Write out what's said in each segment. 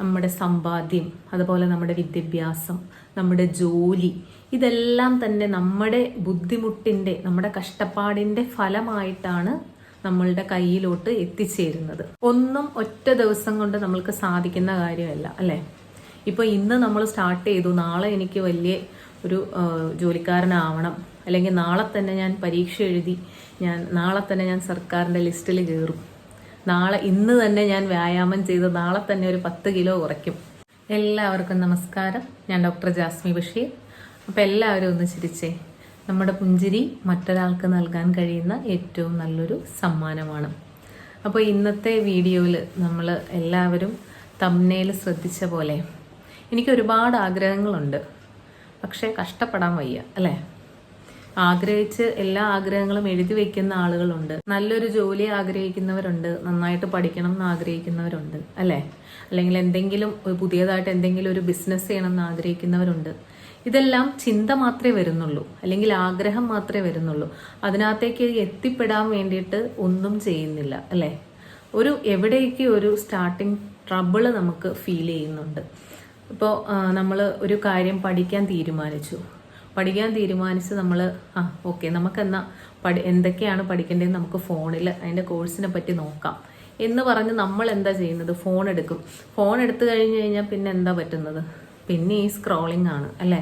നമ്മുടെ സമ്പാദ്യം അതുപോലെ നമ്മുടെ വിദ്യാഭ്യാസം നമ്മുടെ ജോലി ഇതെല്ലാം തന്നെ നമ്മുടെ ബുദ്ധിമുട്ടിന്റെ നമ്മുടെ കഷ്ടപ്പാടിന്റെ ഫലമായിട്ടാണ് നമ്മളുടെ കയ്യിലോട്ട് എത്തിച്ചേരുന്നത്. ഒന്നും ഒറ്റ ദിവസം കൊണ്ട് നമ്മൾക്ക് സാധിക്കുന്ന കാര്യമല്ല അല്ലേ? ഇപ്പോൾ ഇന്ന് നമ്മൾ സ്റ്റാർട്ട് ചെയ്തു നാളെ എനിക്ക് വലിയ ഒരു ജോലിക്കാരനാവണം. അല്ലെങ്കിൽ നാളെ തന്നെ ഞാൻ പരീക്ഷ എഴുതി ഞാൻ നാളെ തന്നെ ഞാൻ സർക്കാരിന്റെ ലിസ്റ്റിൽ കയറും. നാളെ ഇന്ന് തന്നെ ഞാൻ വ്യായാമം ചെയ്ത് നാളെ തന്നെ ഒരു പത്ത് കിലോ കുറയ്ക്കും. എല്ലാവർക്കും നമസ്കാരം. ഞാൻ ഡോക്ടർ ജാസ്മി ബഷീർ. അപ്പോൾ എല്ലാവരും ഒന്ന് ചിരിച്ചേ. നമ്മുടെ പുഞ്ചിരി മറ്റൊരാൾക്ക് നൽകാൻ കഴിയുന്ന ഏറ്റവും നല്ലൊരു സമ്മാനമാണ്. അപ്പോൾ ഇന്നത്തെ വീഡിയോയിൽ നമ്മൾ എല്ലാവരും തമ്മനയിൽ ശ്രദ്ധിച്ച പോലെ എനിക്ക് ഒരുപാട് ആഗ്രഹങ്ങളുണ്ട്. പക്ഷേ കഷ്ടപ്പെടാൻ വയ്യ അല്ലേ? ആഗ്രഹിച്ച് എല്ലാ ആഗ്രഹങ്ങളും എഴുതി വെക്കുന്ന ആളുകളുണ്ട്. നല്ലൊരു ജോലി ആഗ്രഹിക്കുന്നവരുണ്ട്. നന്നായിട്ട് പഠിക്കണം എന്ന് ആഗ്രഹിക്കുന്നവരുണ്ട്. അല്ലേ? അല്ലെങ്കിൽ എന്തെങ്കിലും പുതിയതായിട്ട് എന്തെങ്കിലും ഒരു ബിസിനസ് ചെയ്യണം എന്ന് ആഗ്രഹിക്കുന്നവരുണ്ട്. ഇതെല്ലാം ചിന്ത മാത്രമേ വരുന്നുള്ളൂ. അല്ലെങ്കിൽ ആഗ്രഹം മാത്രമേ വരുന്നുള്ളൂ. അതിനകത്തേക്ക് എത്തിപ്പെടാൻ വേണ്ടിയിട്ട് ഒന്നും ചെയ്യുന്നില്ല. അല്ലേ? ഒരു എവിടേക്ക് ഒരു സ്റ്റാർട്ടിങ് ട്രബിൾ നമുക്ക് ഫീൽ ചെയ്യുന്നുണ്ട്. ഇപ്പോൾ നമ്മൾ ഒരു കാര്യം പഠിക്കാൻ തീരുമാനിച്ചു. പഠിക്കാൻ തീരുമാനിച്ച് നമ്മൾ ആ ഓക്കെ നമുക്കെന്നാ പഠി എന്തൊക്കെയാണ് പഠിക്കേണ്ടതെന്ന് നമുക്ക് ഫോണിൽ അതിന്റെ കോഴ്സിനെ പറ്റി നോക്കാം. എന്ന് പറഞ്ഞ് നമ്മൾ എന്താ ചെയ്യുന്നത്? ഫോൺ എടുക്കും. ഫോൺ എടുത്തു കഴിഞ്ഞ് കഴിഞ്ഞാൽ പിന്നെ എന്താ പറ്റുന്നത്? പിന്നെ ഈ സ്ക്രോളിംഗ് ആണ് അല്ലേ?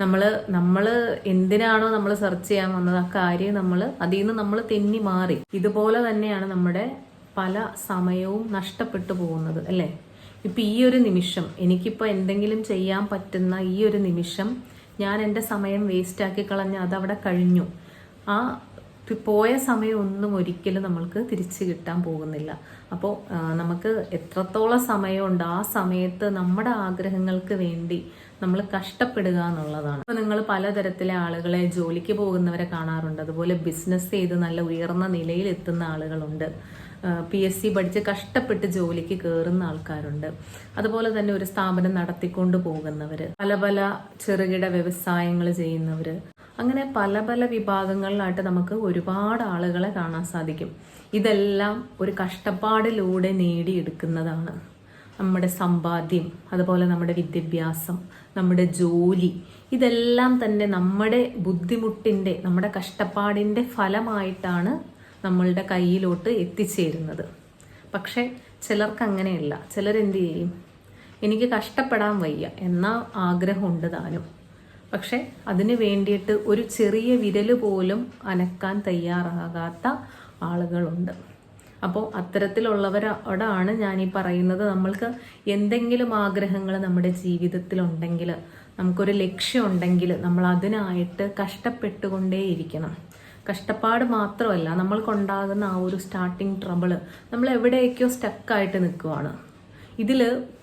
നമ്മൾ നമ്മൾ എന്തിനാണോ നമ്മൾ സെർച്ച് ചെയ്യാൻ വന്നത് ആ കാര്യം നമ്മൾ അതിൽ നിന്ന് നമ്മൾ തെന്നി മാറി. ഇതുപോലെ തന്നെയാണ് നമ്മുടെ പല സമയവും നഷ്ടപ്പെട്ടു പോകുന്നത് അല്ലേ? ഇപ്പം ഈ ഒരു നിമിഷം എനിക്കിപ്പോൾ എന്തെങ്കിലും ചെയ്യാൻ പറ്റുന്ന ഈ ഒരു നിമിഷം ഞാൻ എന്റെ സമയം വേസ്റ്റാക്കി കളഞ്ഞ് അതവിടെ കഴിഞ്ഞു. ആ പോയ സമയം ഒന്നും ഒരിക്കലും നമ്മൾക്ക് തിരിച്ചു കിട്ടാൻ പോകുന്നില്ല. അപ്പോൾ നമുക്ക് എത്രത്തോളം സമയമുണ്ട് ആ സമയത്ത് നമ്മുടെ ആഗ്രഹങ്ങൾക്ക് വേണ്ടി നമ്മൾ കഷ്ടപ്പെടുക എന്നുള്ളതാണ്. അപ്പോൾ നിങ്ങൾ പലതരത്തിലെ ആളുകളെ ജോലിക്ക് പോകുന്നവരെ കാണാറുണ്ട്. അതുപോലെ ബിസിനസ് ചെയ്ത് നല്ല ഉയർന്ന നിലയിൽ എത്തുന്ന ആളുകളുണ്ട്. പി എസ് സി പഠിച്ച് കഷ്ടപ്പെട്ട് ജോലിക്ക് കയറുന്ന ആൾക്കാരുണ്ട്. അതുപോലെ തന്നെ ഒരു സ്ഥാപനം നടത്തിക്കൊണ്ട് പോകുന്നവർ പല പല ചെറുകിട വ്യവസായങ്ങൾ ചെയ്യുന്നവർ അങ്ങനെ പല പല വിഭാഗങ്ങളിലായിട്ട് നമുക്ക് ഒരുപാട് ആളുകളെ കാണാൻ സാധിക്കും. ഇതെല്ലാം ഒരു കഷ്ടപ്പാടിലൂടെ നേടിയെടുക്കുന്നതാണ് നമ്മുടെ സമ്പാദ്യം അതുപോലെ നമ്മുടെ വിദ്യാഭ്യാസം നമ്മുടെ ജോലി. ഇതെല്ലാം തന്നെ നമ്മുടെ ബുദ്ധിമുട്ടിന്റെ നമ്മുടെ കഷ്ടപ്പാടിന്റെ ഫലമായിട്ടാണ് നമ്മളുടെ കയ്യിലോട്ട് എത്തിച്ചേരുന്നത്. പക്ഷേ ചിലർക്ക് അങ്ങനെയല്ല ചിലരെന്ത് ചെയ്യും? എനിക്ക് കഷ്ടപ്പെടാൻ വയ്യ എന്ന ആഗ്രഹമുണ്ട് താനും. പക്ഷെ അതിന് വേണ്ടിയിട്ട് ഒരു ചെറിയ വിരൽ പോലും അനക്കാൻ തയ്യാറാകാത്ത ആളുകളുണ്ട്. അപ്പോൾ അത്തരത്തിലുള്ളവരോടാണ് ഞാൻ ഈ പറയുന്നത്. നമ്മൾക്ക് എന്തെങ്കിലും ആഗ്രഹങ്ങൾ നമ്മുടെ ജീവിതത്തിലുണ്ടെങ്കിൽ നമുക്കൊരു ലക്ഷ്യമുണ്ടെങ്കിൽ നമ്മൾ അതിനായിട്ട് കഷ്ടപ്പെട്ടുകൊണ്ടേയിരിക്കണം. കഷ്ടപ്പാട് മാത്രമല്ല നമ്മൾക്കുണ്ടാകുന്ന ആ ഒരു സ്റ്റാർട്ടിങ് ട്രബിൾ നമ്മൾ എവിടെയൊക്കെയോ സ്റ്റക്കായിട്ട് നിൽക്കുവാണ്. ഇതിൽ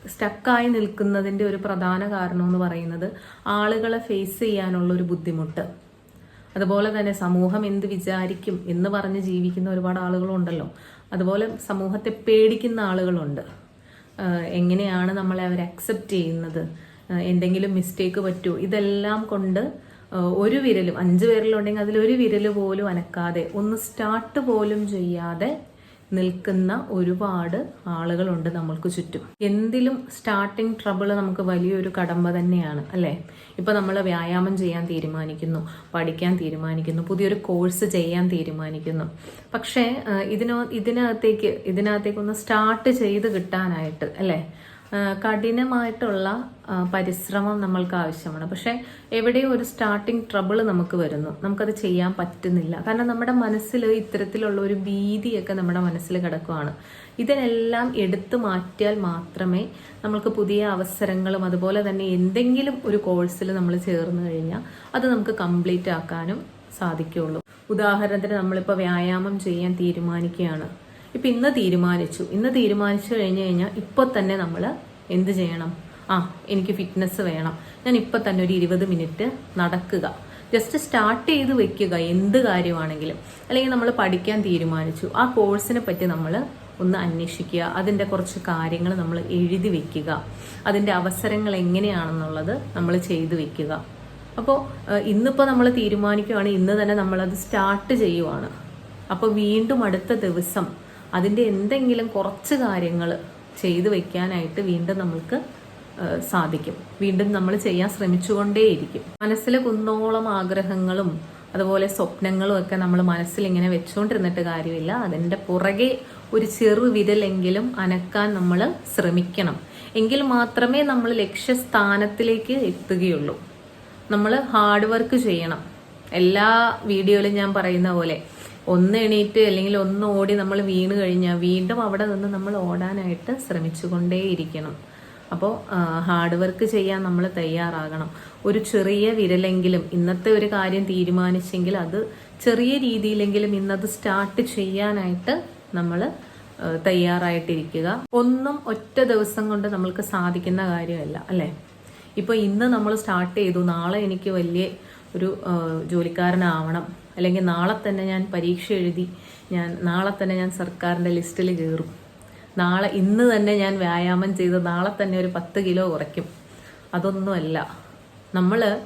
സ്റ്റക്കായി നിൽക്കുന്നതിന്റെ ഒരു പ്രധാന കാരണം എന്ന് പറയുന്നത് ആളുകളെ ഫേസ് ചെയ്യാനുള്ള ഒരു ബുദ്ധിമുട്ട്. അതുപോലെ തന്നെ സമൂഹം എന്ത് വിചാരിക്കും എന്ന് പറഞ്ഞ് ജീവിക്കുന്ന ഒരുപാട് ആളുകളുണ്ടല്ലോ. അതുപോലെ സമൂഹത്തെ പേടിക്കുന്ന ആളുകളുണ്ട്. എങ്ങനെയാണ് നമ്മളെ അവർ അക്സെപ്റ്റ് ചെയ്യുന്നത്? എന്തെങ്കിലും മിസ്റ്റേക്ക് പറ്റുമോ ഇതെല്ലാം കൊണ്ട് ഒരു വിരലും അഞ്ച് പേരിലുണ്ടെങ്കിൽ അതിലൊരു വിരൽ പോലും അനക്കാതെ ഒന്ന് സ്റ്റാർട്ട് പോലും ചെയ്യാതെ നിൽക്കുന്ന ഒരുപാട് ആളുകളുണ്ട് നമ്മൾക്ക് ചുറ്റും. എന്തിലും സ്റ്റാർട്ടിങ് ട്രബിൾ നമുക്ക് വലിയൊരു കടമ്പ തന്നെയാണ് അല്ലേ? ഇപ്പൊ നമ്മൾ വ്യായാമം ചെയ്യാൻ തീരുമാനിക്കുന്നു പഠിക്കാൻ തീരുമാനിക്കുന്നു പുതിയൊരു കോഴ്സ് ചെയ്യാൻ തീരുമാനിക്കുന്നു. പക്ഷേ ഇതിനോ ഇതിനകത്തേക്ക് ഇതിനകത്തേക്ക് ഒന്ന് സ്റ്റാർട്ട് ചെയ്ത് കിട്ടാനായിട്ട് അല്ലേ? കഠിനമായിട്ടുള്ള പരിശ്രമം നമ്മൾക്ക് ആവശ്യമാണ്. പക്ഷേ എവിടെയോ ഒരു സ്റ്റാർട്ടിങ് ട്രബിൾ നമുക്ക് വരുന്നു. നമുക്കത് ചെയ്യാൻ പറ്റുന്നില്ല. കാരണം നമ്മുടെ മനസ്സിൽ ഇത്തരത്തിലുള്ള ഒരു ഭീതിയൊക്കെ നമ്മുടെ മനസ്സിൽ കിടക്കുവാണ്. ഇതിനെല്ലാം എടുത്തു മാറ്റിയാൽ മാത്രമേ നമ്മൾക്ക് പുതിയ അവസരങ്ങളും അതുപോലെ തന്നെ എന്തെങ്കിലും ഒരു കോഴ്സിൽ നമ്മൾ ചേർന്ന് കഴിഞ്ഞാൽ അത് നമുക്ക് കംപ്ലീറ്റ് ആക്കാനും സാധിക്കുകയുള്ളൂ. ഉദാഹരണത്തിന് നമ്മളിപ്പോൾ വ്യായാമം ചെയ്യാൻ തീരുമാനിക്കുകയാണ്. ഇപ്പം ഇന്ന് തീരുമാനിച്ചു. ഇന്ന് തീരുമാനിച്ചു കഴിഞ്ഞ് കഴിഞ്ഞാൽ ഇപ്പോൾ തന്നെ നമ്മൾ എന്ത് ചെയ്യണം? ആ എനിക്ക് ഫിറ്റ്നസ് വേണം. ഞാൻ ഇപ്പം തന്നെ ഒരു ഇരുപത് മിനിറ്റ് നടക്കുക. ജസ്റ്റ് സ്റ്റാർട്ട് ചെയ്ത് വെക്കുക എന്ത് കാര്യമാണെങ്കിലും. അല്ലെങ്കിൽ നമ്മൾ പഠിക്കാൻ തീരുമാനിച്ചു. ആ കോഴ്സിനെ പറ്റി നമ്മൾ ഒന്ന് അന്വേഷിക്കുക. അതിന്റെ കുറച്ച് കാര്യങ്ങൾ നമ്മൾ എഴുതി വെക്കുക. അതിന്റെ അവസരങ്ങൾ എങ്ങനെയാണെന്നുള്ളത് നമ്മൾ ചെയ്തു വെക്കുക. അപ്പോൾ ഇന്നിപ്പോൾ നമ്മൾ തീരുമാനിക്കുകയാണ് ഇന്ന് തന്നെ നമ്മളത് സ്റ്റാർട്ട് ചെയ്യുവാണ്. അപ്പോൾ വീണ്ടും അടുത്ത ദിവസം അതിന്റെ എന്തെങ്കിലും കുറച്ച് കാര്യങ്ങൾ ചെയ്തു വയ്ക്കാനായിട്ട് വീണ്ടും നമ്മൾക്ക് സാധിക്കും. വീണ്ടും നമ്മൾ ചെയ്യാൻ ശ്രമിച്ചുകൊണ്ടേയിരിക്കും. മനസ്സിൽ കുന്നോളം ആഗ്രഹങ്ങളും അതുപോലെ സ്വപ്നങ്ങളും ഒക്കെ നമ്മൾ മനസ്സിൽ ഇങ്ങനെ വെച്ചുകൊണ്ടിരുന്നിട്ട് കാര്യമില്ല. അതിന്റെ പുറകെ ഒരു ചെറു വിരലെങ്കിലും അനക്കാൻ നമ്മൾ ശ്രമിക്കണം. എങ്കിൽ മാത്രമേ നമ്മൾ ലക്ഷ്യസ്ഥാനത്തിലേക്ക് എത്തുകയുള്ളൂ. നമ്മൾ ഹാർഡ് വർക്ക് ചെയ്യണം. എല്ലാ വീഡിയോയിലും ഞാൻ പറയുന്ന പോലെ ഒന്ന് എണീറ്റ് അല്ലെങ്കിൽ ഒന്ന് ഓടി നമ്മൾ വീണ് കഴിഞ്ഞാൽ വീണ്ടും അവിടെ നിന്ന് നമ്മൾ ഓടാനായിട്ട് ശ്രമിച്ചുകൊണ്ടേയിരിക്കണം. അപ്പോൾ ഹാർഡ് വർക്ക് ചെയ്യാൻ നമ്മൾ തയ്യാറാകണം. ഒരു ചെറിയ വിരലെങ്കിലും ഇന്നത്തെ ഒരു കാര്യം തീരുമാനിച്ചെങ്കിൽ അത് ചെറിയ രീതിയിലെങ്കിലും ഇന്നത് സ്റ്റാർട്ട് ചെയ്യാനായിട്ട് നമ്മൾ തയ്യാറായിട്ടിരിക്കുക. ഒന്നും ഒറ്റ ദിവസം കൊണ്ട് നമ്മൾക്ക് സാധിക്കുന്ന കാര്യമല്ല അല്ലേ? ഇപ്പോൾ ഇന്ന് നമ്മൾ സ്റ്റാർട്ട് ചെയ്തു. നാളെ എനിക്ക് വലിയ ഒരു ജോലിക്കാരനാവണം. അല്ലെങ്കിൽ നാളെ തന്നെ ഞാൻ പരീക്ഷ എഴുതി ഞാൻ നാളെ തന്നെ ഞാൻ സർക്കാരിന്റെ ലിസ്റ്റിൽ കയറും. നാളെ ഇന്ന് തന്നെ ഞാൻ വ്യായാമം ചെയ്ത് നാളെ തന്നെ ഒരു പത്ത് കിലോ കുറയ്ക്കും. അതൊന്നുമല്ല. നമ്മൾ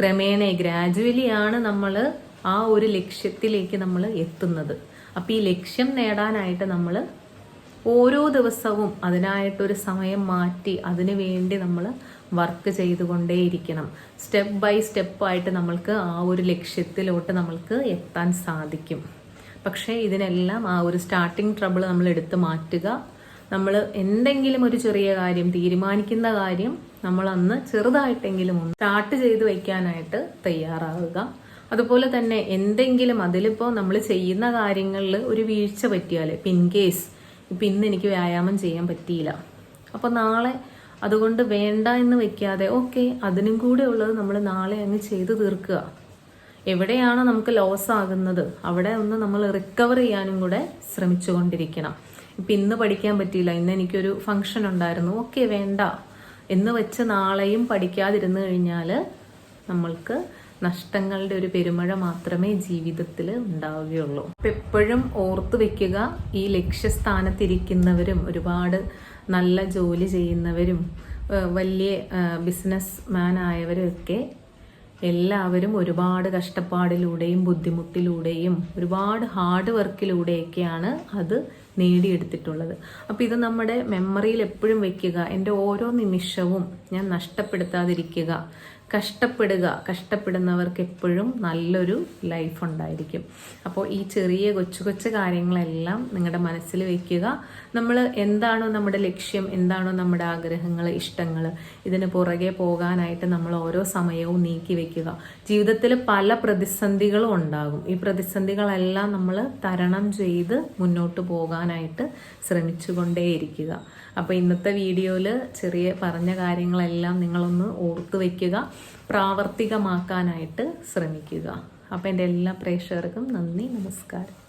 ക്രമേണ ഗ്രാജുവലി ആണ് നമ്മൾ ആ ഒരു ലക്ഷ്യത്തിലേക്ക് നമ്മൾ എത്തുന്നത്. അപ്പോൾ ഈ ലക്ഷ്യം നേടാനായിട്ട് നമ്മൾ ഓരോ ദിവസവും അതിനായിട്ടൊരു സമയം മാറ്റി അതിനു വേണ്ടി നമ്മൾ വർക്ക് ചെയ്തുകൊണ്ടേയിരിക്കണം. സ്റ്റെപ്പ് ബൈ സ്റ്റെപ്പ് ആയിട്ട് നമ്മൾക്ക് ആ ഒരു ലക്ഷ്യത്തിലോട്ട് നമ്മൾക്ക് എത്താൻ സാധിക്കും. പക്ഷേ ഇതിനെല്ലാം ആ ഒരു സ്റ്റാർട്ടിങ് ട്രബിൾ നമ്മൾ എടുത്ത് മാറ്റുക. നമ്മൾ എന്തെങ്കിലും ഒരു ചെറിയ കാര്യം തീരുമാനിക്കുന്ന കാര്യം നമ്മൾ അന്ന് ചെറുതായിട്ടെങ്കിലും സ്റ്റാർട്ട് ചെയ്ത് വയ്ക്കാനായിട്ട് തയ്യാറാവുക. അതുപോലെ തന്നെ എന്തെങ്കിലും അതിലിപ്പോൾ നമ്മൾ ചെയ്യുന്ന കാര്യങ്ങളിൽ ഒരു വീഴ്ച പറ്റിയാൽ ഇൻ കേസ് ഇപ്പം ഇന്ന് എനിക്ക് വ്യായാമം ചെയ്യാൻ പറ്റിയില്ല. അപ്പോൾ നാളെ അതുകൊണ്ട് വേണ്ട എന്ന് വെക്കാതെ ഓക്കെ അതിനും കൂടെ ഉള്ളത് നമ്മൾ നാളെ അങ്ങ് ചെയ്തു തീർക്കുക. എവിടെയാണ് നമുക്ക് ലോസ് ആകുന്നത്? അവിടെ ഒന്ന് നമ്മൾ റിക്കവർ ചെയ്യാനും കൂടെ ശ്രമിച്ചുകൊണ്ടിരിക്കണം. ഇപ്പം ഇന്ന് പഠിക്കാൻ പറ്റിയില്ല. ഇന്ന് എനിക്കൊരു ഫംഗ്ഷൻ ഉണ്ടായിരുന്നു. ഓക്കെ വേണ്ട. എന്ന് വെച്ച് നാളെയും പഠിക്കാതിരുന്നു കഴിഞ്ഞാൽ നമ്മൾക്ക് നഷ്ടങ്ങളുടെ ഒരു പെരുമഴ മാത്രമേ ജീവിതത്തിൽ ഉണ്ടാവുകയുള്ളൂ. അപ്പം എപ്പോഴും ഓർത്ത് വെക്കുക ഈ ലക്ഷ്യസ്ഥാനത്തിരിക്കുന്നവരും ഒരുപാട് നല്ല ജോലി ചെയ്യുന്നവരും വലിയ ബിസിനസ് മാൻ ആയവരൊക്കെ എല്ലാവരും ഒരുപാട് കഷ്ടപ്പാടിലൂടെയും ബുദ്ധിമുട്ടിലൂടെയും ഒരുപാട് ഹാർഡ് വർക്കിലൂടെയൊക്കെയാണ് അത് നേടിയെടുത്തിട്ടുള്ളത്. അപ്പോൾ ഇത് നമ്മുടെ മെമ്മറിയിൽ എപ്പോഴും വെക്കുക എന്റെ ഓരോ നിമിഷവും ഞാൻ നഷ്ടപ്പെടുത്താതിരിക്കുക കഷ്ടപ്പെടുക കഷ്ടപ്പെടുന്നവർക്ക് എപ്പോഴും നല്ലൊരു ലൈഫ് ഉണ്ടായിരിക്കും. അപ്പോൾ ഈ ചെറിയ കൊച്ചു കൊച്ചു കാര്യങ്ങളെല്ലാം നിങ്ങളുടെ മനസ്സിൽ വെക്കുക. നമ്മൾ എന്താണോ നമ്മുടെ ലക്ഷ്യം എന്താണോ നമ്മുടെ ആഗ്രഹങ്ങൾ ഇഷ്ടങ്ങൾ ഇതിന് പുറകെ പോകാനായിട്ട് നമ്മൾ ഓരോ സമയവും നീക്കി വെക്കുക. ജീവിതത്തിൽ പല പ്രതിസന്ധികളും ഉണ്ടാകും. ഈ പ്രതിസന്ധികളെല്ലാം നമ്മൾ തരണം ചെയ്ത് മുന്നോട്ട് പോകാനായിട്ട് ശ്രമിച്ചുകൊണ്ടേയിരിക്കുക. അപ്പോൾ ഇന്നത്തെ വീഡിയോയിൽ ചെറിയ പറഞ്ഞ കാര്യങ്ങളെല്ലാം നിങ്ങളൊന്ന് ഓർത്തു വയ്ക്കുക പ്രാവർത്തികമാക്കാനായിട്ട് ശ്രമിക്കുക. അപ്പോൾ എന്റെ എല്ലാ പ്രേക്ഷകർക്കും നന്ദി നമസ്കാരം.